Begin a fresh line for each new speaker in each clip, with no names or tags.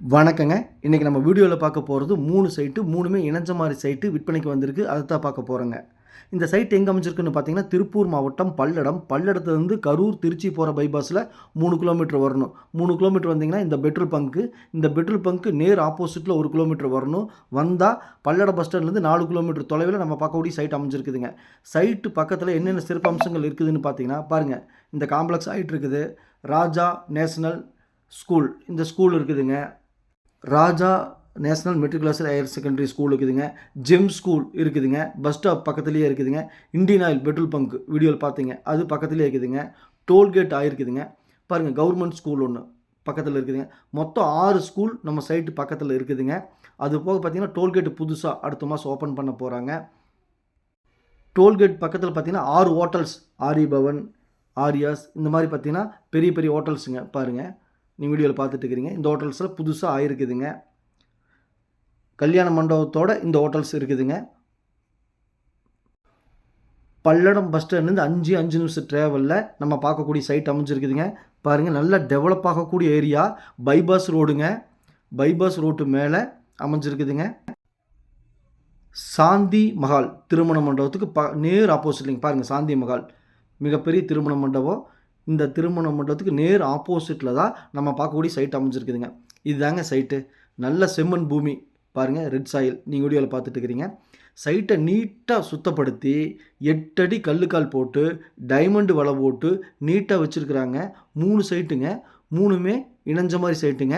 வணக்கங்க. இன்றைக்கி நம்ம வீடியோவில் பார்க்க போகிறது மூணு சைட்டு மூணுமே இணைஞ்ச மாதிரி சைட்டு விற்பனைக்கு வந்திருக்கு. அதை தான் பார்க்க போகிறோங்க இந்த சைட் எங்கே அமைஞ்சிருக்குன்னு பார்த்தீங்கன்னா திருப்பூர் மாவட்டம் பல்லடம். பல்லடத்துலேருந்து கரூர் திருச்சி போகிற பைபாஸில் மூணு கிலோமீட்டர் வரணும். மூணு கிலோமீட்டர் வந்தீங்கன்னா இந்த பெட்ரோல் பங்க்கு இந்த பெட்ரோல் பங்க்கு நேர் ஆப்போசிட்டில் ஒரு கிலோமீட்டர் வரணும். வந்தால் பல்லட பஸ் ஸ்டாண்ட்லேருந்து நாலு கிலோமீட்டர் தொலைவில் நம்ம பார்க்கக்கூடிய சைட் அமைஞ்சிருக்குதுங்க. சைட்டு பக்கத்தில் என்னென்ன சிறப்பம்சங்கள் இருக்குதுன்னு பார்த்தீங்கன்னா பாருங்கள் இந்த காம்ப்ளெக்ஸ் ஆகிட்டு இருக்குது ராஜா நேஷனல் ஸ்கூல். இந்த ஸ்கூல் இருக்குதுங்க. Raja national matriculation higher secondary school இருக்குதுங்க. ஜெம் ஸ்கூல் இருக்குதுங்க. பஸ் ஸ்டாப் பக்கத்துலேயே இருக்குதுங்க. இந்தியன் ஆயில் பெட்ரோல் பங்க் வீடியோவில் பார்த்தீங்க. அது பக்கத்துலேயே இருக்குதுங்க. டோல்கேட் ஆகிருக்குதுங்க பாருங்கள் கவர்மெண்ட் ஸ்கூல் ஒன்று பக்கத்தில் இருக்குதுங்க. மொத்தம் ஆறு ஸ்கூல் நம்ம சைட்டு பக்கத்தில் இருக்குதுங்க. அது போக பார்த்தீங்கன்னா டோல்கேட் புதுசாக அடுத்த மாதம் ஓப்பன் பண்ண போகிறாங்க டோல்கேட் பக்கத்தில் பார்த்தீங்கன்னா ஆறு ஹோட்டல்ஸ். ஆரி பவன் ஆரியாஸ் இந்த மாதிரி பார்த்தீங்கன்னா பெரிய பெரிய ஹோட்டல்ஸுங்க பாருங்கள் நீங்கள் வீடியோவில் பார்த்துட்டு இருக்கிறீங்க இந்த ஹோட்டல்ஸில் புதுசாக ஆயிருக்குதுங்க. கல்யாண மண்டபத்தோடு இந்த ஹோட்டல்ஸ் இருக்குதுங்க. பல்லடம் பஸ் ஸ்டாண்ட்லேருந்து அஞ்சு அஞ்சு நிமிஷம் ட்ராவலில் நம்ம பார்க்கக்கூடிய சைட் அமைஞ்சிருக்குதுங்க. பாருங்கள் நல்லா டெவலப் ஆகக்கூடிய ஏரியா பைபாஸ் ரோடுங்க பைபாஸ் ரோட்டு மேலே அமைஞ்சிருக்குதுங்க. சாந்தி மஹால் திருமண மண்டபத்துக்கு ப நேர் ஆப்போசிட்லிங்க பாருங்கள் சாந்தி மஹால். மிகப்பெரிய திருமண மண்டபம். இந்த திருமண மண்டபத்துக்கு நேர் ஆப்போசிட்டில் தான் நம்ம பார்க்கக்கூடிய சைட் அமைஞ்சிருக்குதுங்க. இதுதாங்க சைட்டு நல்ல செம்மண் பூமி. பாருங்கள் ரெட் சாயில் நீங்கள் வீடியோவில் பார்த்துட்டு இருக்கிறீங்க. சைட்டை நீட்டாக சுத்தப்படுத்தி எட்டடி கல்லுக்கால் போட்டு டைமண்டு வலை போட்டு நீட்டாக வச்சுருக்குறாங்க. மூணு சைட்டுங்க மூணுமே இணைஞ்ச மாதிரி சைட்டுங்க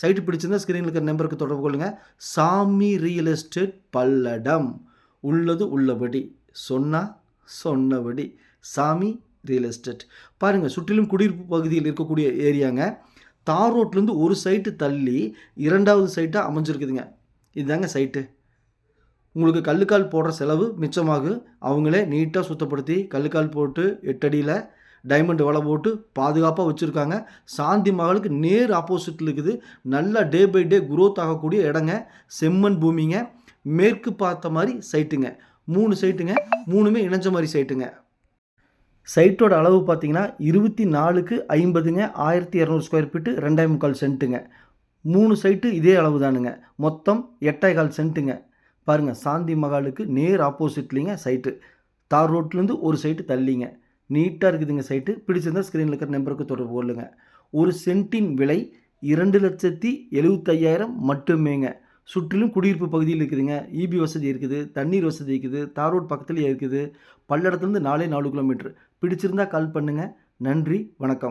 சைட்டு பிடிச்சிருந்தா ஸ்க்ரீனில் இருக்கிற நம்பருக்கு தொடர்பு கொள்ளுங்கள் சாமி ரியல் எஸ்டேட் பல்லடம். உள்ளது உள்ளபடி. சொன்னால் சொன்னபடி. சாமி ரியல் எஸ்டேட் பாருங்கள் சுற்றிலும் குடியிருப்பு பகுதியில் இருக்கக்கூடிய ஏரியாங்க. தார் ரோட்லேருந்து ஒரு சைட்டு தள்ளி இரண்டாவது சைட்டாக அமைஞ்சிருக்குதுங்க. இதுதாங்க சைட்டு உங்களுக்கு கல்லுக்கால் போடுற செலவு மிச்சமாகும் அவங்களே நீட்டாக சுத்தப்படுத்தி கல்லுக்கால் போட்டு எட்டடியில் டைமண்ட் வலை போட்டு பாதுகாப்பாக வச்சுருக்காங்க. சாந்தி மகளுக்கு நேர் ஆப்போசிட்டில் இருக்குது. நல்லா டே பை டே குரோத் ஆகக்கூடிய இடங்க. செம்மண் பூமிங்க. மேற்கு பார்த்த மாதிரி சைட்டுங்க மூணு சைட்டுங்க மூணுமே இணைஞ்ச மாதிரி சைட்டுங்க சைட்டோட அளவு பார்த்தீங்கன்னா இருபத்தி நாலுக்கு ஐம்பதுங்க ஆயிரத்தி இரநூறு ஸ்கொயர் ஃபீட்டு ரெண்டாயிரம் முக்கால் சென்ட்டுங்க மூணு சைட்டு இதே அளவு தானுங்க மொத்தம் எட்டே கால் சென்ட்டுங்க பாருங்கள் சாந்தி மகாலுக்கு நேர் ஆப்போசிட்லிங்க சைட்டு. தார் ரோட்லேருந்து ஒரு சைட்டு தள்ளிங்க. நீட்டாக இருக்குதுங்க சைட்டு. பிடிச்சிருந்தா ஸ்க்ரீனில் இருக்கிற நம்பருக்கு தொடர்பு கொள்ளுங்க. ஒரு சென்ட்டின் விலை இரண்டு லட்சத்தி எழுபத்தையாயிரம் மட்டுமேங்க. சுற்றிலும் குடியிருப்பு பகுதியில் இருக்குதுங்க. இபி வசதி இருக்குது தண்ணீர் வசதி இருக்குது தார் ரோட் பக்கத்துலேயே இருக்குது. பல்லடத்துலேருந்து நாலே நாலு கிலோமீட்டர். பிடிச்சிருந்தா கால் பண்ணுங்கள் நன்றி வணக்கம்.